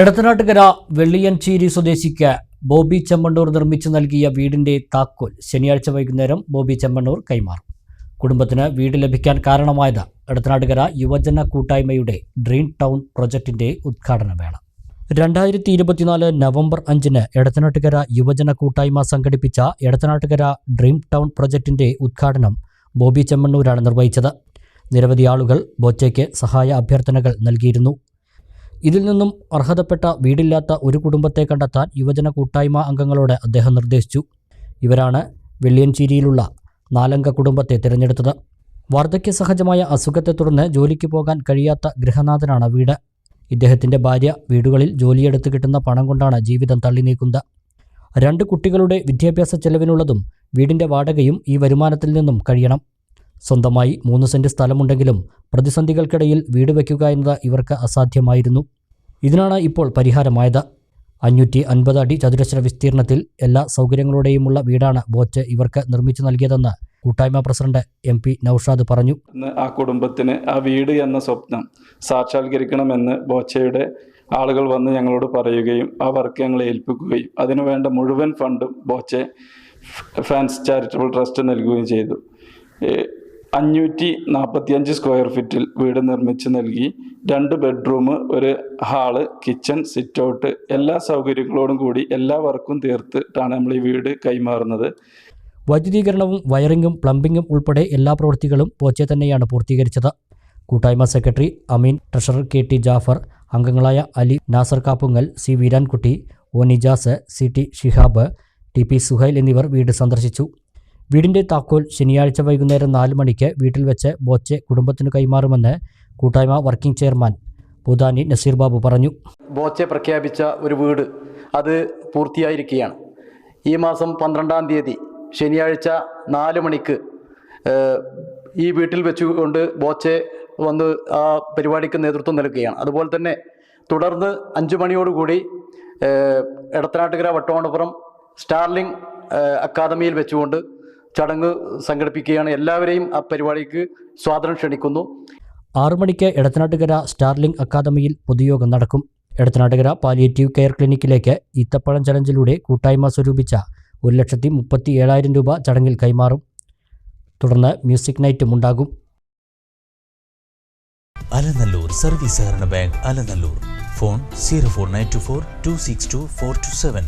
എടത്തനാട്ടുകര വെള്ളിയൻചേരി സ്വദേശിക്ക് ബോബി ചെമ്മണ്ണൂർ നിർമ്മിച്ചു നൽകിയ വീടിന്റെ താക്കോൽ ശനിയാഴ്ച വൈകുന്നേരം ബോബി ചെമ്മണ്ണൂർ കൈമാറും. കുടുംബത്തിന് വീട് ലഭിക്കാൻ കാരണമായത് എടത്തനാട്ടുകര യുവജന കൂട്ടായ്മയുടെ ഡ്രീം ടൗൺ പ്രൊജക്ടിന്റെ ഉദ്ഘാടന വേള രണ്ടായിരത്തി ഇരുപത്തിനാല് നവംബർ അഞ്ചിന് എടത്തനാട്ടുകര യുവജന കൂട്ടായ്മ സംഘടിപ്പിച്ച എടത്തനാട്ടുകര ഡ്രീം ടൗൺ പ്രൊജക്ടിന്റെ ഉദ്ഘാടനം ബോബി ചെമ്മണ്ണൂരാണ് നിർവഹിച്ചത്. നിരവധി ആളുകൾ ബോച്ചയ്ക്ക് സഹായ അഭ്യർത്ഥനകൾ നൽകിയിരുന്നു. ഇതിൽ നിന്നും അർഹതപ്പെട്ട വീടില്ലാത്ത ഒരു കുടുംബത്തെ കണ്ടെത്താൻ യുവജന കൂട്ടായ്മ അംഗങ്ങളോട് അദ്ദേഹം നിർദ്ദേശിച്ചു. ഇവരാണ് വെള്ളിയൻചേരിയിലുള്ള നാലംഗ കുടുംബത്തെ തിരഞ്ഞെടുത്തത്. വാർദ്ധക്യ സഹജമായ അസുഖത്തെ തുടർന്ന് ജോലിക്ക് പോകാൻ കഴിയാത്ത ഗൃഹനാഥനാണ് വീട്. ഇദ്ദേഹത്തിന്റെ ഭാര്യ വീടുകളിൽ ജോലിയെടുത്ത് കിട്ടുന്ന പണം കൊണ്ടാണ് ജീവിതം തള്ളി നീക്കുന്നത് രണ്ട് കുട്ടികളുടെ വിദ്യാഭ്യാസ ചെലവിനുള്ളതും വീടിന്റെ വാടകയും ഈ വരുമാനത്തിൽ നിന്നും കഴിയണം. സ്വന്തമായി മൂന്ന് സെന്റ് സ്ഥലമുണ്ടെങ്കിലും പ്രതിസന്ധികൾക്കിടയിൽ വീട് വയ്ക്കുക എന്നത് ഇവർക്ക് അസാധ്യമായിരുന്നു. ഇതിനാണ് ഇപ്പോൾ പരിഹാരമായത്. അഞ്ഞൂറ്റി അൻപത് അടി ചതുരശ്ര വിസ്തീർണത്തിൽ എല്ലാ സൗകര്യങ്ങളോടെയുമുള്ള വീടാണ് ബോച്ച് ഇവർക്ക് നിർമ്മിച്ചു നൽകിയതെന്ന് കൂട്ടായ്മ പ്രസിഡന്റ് എം പി നൌഷാദ് പറഞ്ഞു. ആ കുടുംബത്തിന് ആ വീട് എന്ന സ്വപ്നം സാക്ഷാത്കരിക്കണമെന്ന് ബോച്ചയുടെ ആളുകൾ വന്ന് ഞങ്ങളോട് പറയുകയും ആ വർക്ക് ഞങ്ങളെ ഏൽപ്പിക്കുകയും അതിനുവേണ്ട മുഴുവൻ ഫണ്ടും ബോച്ചെ ഫാൻസ് ചാരിറ്റബിൾ ട്രസ്റ്റ് നൽകുകയും ചെയ്തു. അഞ്ഞൂറ്റി നാൽപ്പത്തിയഞ്ച് സ്ക്വയർ ഫീറ്റിൽ വീട് നിർമ്മിച്ച് നൽകി. രണ്ട് ബെഡ്റൂം ഒരു ഹാൾ കിച്ചൺ സിറ്റ് ഔട്ട് എല്ലാ സൗകര്യങ്ങളോടും കൂടി എല്ലാ വർക്കും തീർത്തിട്ടാണ് നമ്മൾ ഈ വീട് കൈമാറുന്നത്. വൈദ്യുതീകരണവും വയറിങ്ങും പ്ലംബിങ്ങും ഉൾപ്പെടെ എല്ലാ പ്രവൃത്തികളും പോച്ചെ തന്നെയാണ് പൂർത്തീകരിച്ചത്. കൂട്ടായ്മ secretary Ameen treasurer K T Jafar അംഗങ്ങളായ Ali Nasar Kappungal C Veerankutty O Nijas C T Shihab T P Suhail എന്നിവർ വീട് സന്ദർശിച്ചു. വീടിന്റെ താക്കോൽ ശനിയാഴ്ച വൈകുന്നേരം നാല് മണിക്ക് വീട്ടിൽ വെച്ച് ബോച്ചെ കുടുംബത്തിന് കൈമാറുമെന്ന് കൂട്ടായ്മ വർക്കിംഗ് ചെയർമാൻ പൂതാനി നസീർ ബാബു പറഞ്ഞു. ബോച്ചെ പ്രഖ്യാപിച്ച ഒരു വീട് അത് പൂർത്തിയായിരിക്കുകയാണ്. ഈ മാസം പന്ത്രണ്ടാം തീയതി ശനിയാഴ്ച നാല് മണിക്ക് ഈ വീട്ടിൽ വെച്ചുകൊണ്ട് ബോച്ചെ വന്ന് ആ പരിപാടിക്ക് നേതൃത്വം നൽകുകയാണ്. അതുപോലെ തന്നെ തുടർന്ന് അഞ്ചു മണിയോടുകൂടി എടത്തനാട്ടുകര വട്ടോണപുരം സ്റ്റാർലിംഗ് അക്കാദമിയിൽ വെച്ചുകൊണ്ട് ചടങ്ങ് സംഘടിപ്പിക്കുകയാണ്. എല്ലാവരെയും ആ പരിപാടിക്ക് സ്വാതന്ത്ര്യം ക്ഷണിക്കുന്നു. ആറു മണിക്ക് എടത്തനാട്ടുകര സ്റ്റാർലിംഗ് അക്കാദമിയിൽ പൊതുയോഗം നടക്കും. എടത്തനാട്ടുകര പാലിയേറ്റീവ് കെയർ ക്ലിനിക്കിലേക്ക് ഈത്തപ്പഴം ചലഞ്ചിലൂടെ കൂട്ടായ്മ സ്വരൂപിച്ച ഒരു ലക്ഷത്തി മുപ്പത്തി ഏഴായിരം രൂപ ചടങ്ങിൽ കൈമാറും. തുടർന്ന് മ്യൂസിക് നൈറ്റും ഉണ്ടാകും. അലനല്ലൂർ സർവീസ് സഹകരണ bank Alanallur. Phone zero four nine two four two six two four two seven.